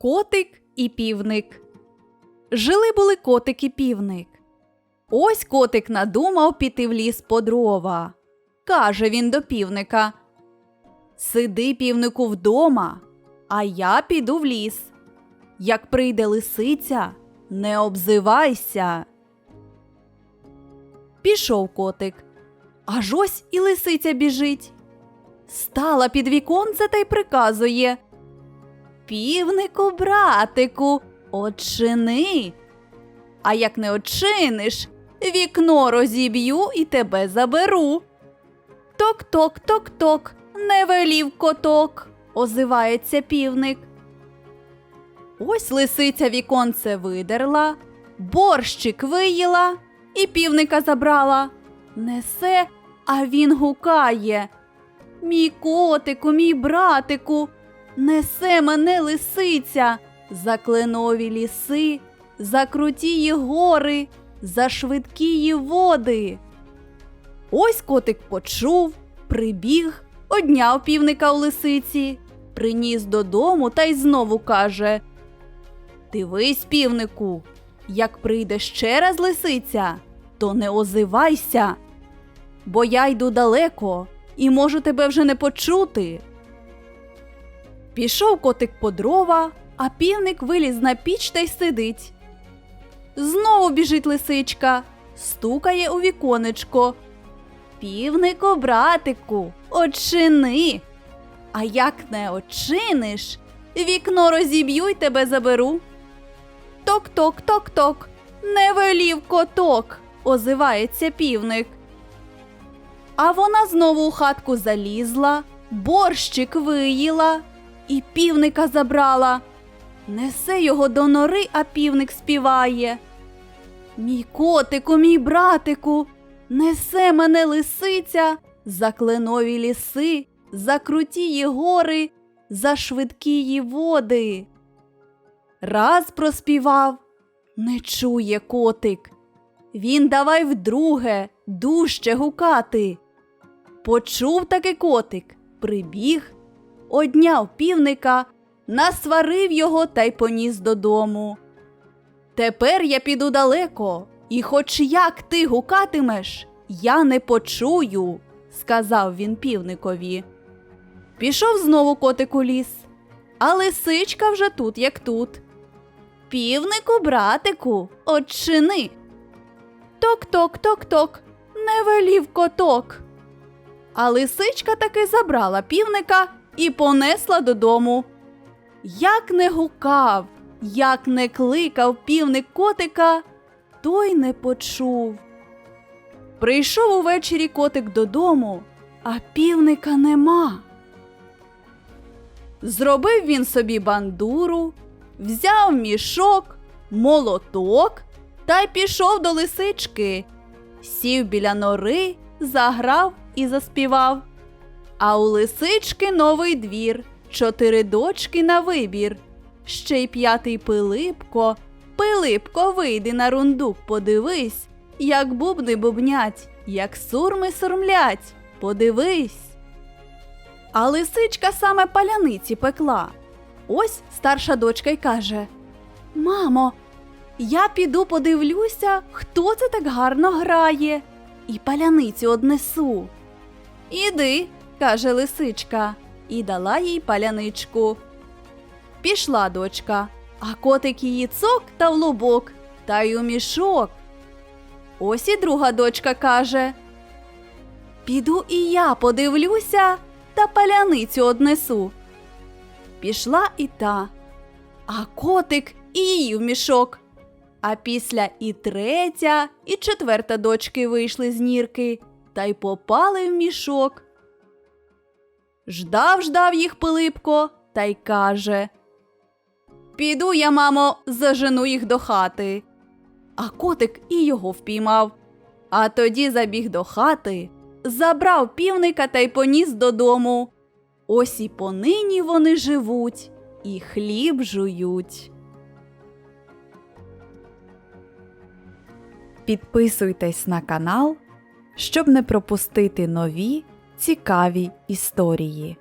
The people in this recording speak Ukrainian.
Котик і півник. Жили були котик і півник. Ось котик надумав піти в ліс по дрова. Каже він до півника: Сиди, півнику, вдома, а я піду в ліс. Як прийде лисиця, не обзивайся. Пішов котик. Аж ось і лисиця біжить. Стала під віконце та й приказує. Півнику, братику, очини. А як не очиниш, вікно розіб'ю і тебе заберу. Ток-ток, ток-ток, не велів коток, озивається півник. Ось лисиця віконце видерла, борщик виїла і півника забрала. Несе, а він гукає. Мій котику, мій братику, несе мене лисиця за кленові ліси, за крутії гори, за швидкії води. Ось котик почув, прибіг, одняв півника у лисиці, приніс додому та й знову каже: Дивись, півнику, як прийде ще раз лисиця, то не озивайся, бо я йду далеко і можу тебе вже не почути. Пішов котик по дрова, а півник виліз на піч та й сидить. Знову біжить лисичка, стукає у віконечко. Півнику, братику, очини. А як не очиниш, вікно розіб'ю й тебе заберу. Ток-ток, ток-ток, не велів коток, озивається півник. А вона знову у хатку залізла, борщик виїла і півника забрала. Несе його до нори, а півник співає. Мій котику, мій братику, несе мене лисиця за кленові ліси, за крутії гори, за швидкії води. Раз проспівав, не чує котик. Він давай вдруге, дужче гукати. Почув таки котик, прибіг, одняв півника, насварив його та й поніс додому. Тепер я піду далеко, і хоч як ти гукатимеш, я не почую, сказав він півникові. Пішов знову котик у ліс, а лисичка вже тут, як тут. Півнику, братику, очини. Ток-ток, ток-ток, не велів коток. А лисичка таки забрала півника і понесла додому. Як не гукав, як не кликав півник котика, той не почув. Прийшов увечері котик додому, а півника нема. Зробив він собі бандуру, взяв мішок, молоток та й пішов до лисички. Сів біля нори, заграв і заспівав. А у лисички новий двір, чотири дочки на вибір. Ще й п'ятий Пилипко. Пилипко, вийди на рундук, подивись, як бубни бубнять, як сурми сурмлять. Подивись. А лисичка саме паляниці пекла. Ось старша дочка й каже: Мамо, я піду подивлюся, хто це так гарно грає, і паляницю однесу. Іди, каже лисичка, і дала їй паляничку. Пішла дочка, а котик її цок та в лобок, та й у мішок. Ось і друга дочка каже: Піду і я подивлюся та паляницю однесу. Пішла і та, а котик і її в мішок. А після і третя, і четверта дочки вийшли з нірки та й попали в мішок. Ждав, ждав їх Пилипко та й каже Піду я, мамо, зажену їх до хати. А котик і його впіймав. А тоді забіг до хати, забрав півника та й поніс додому. Ось і понині вони живуть і хліб жують. Підписуйтесь на канал, щоб не пропустити нові цікаві історії.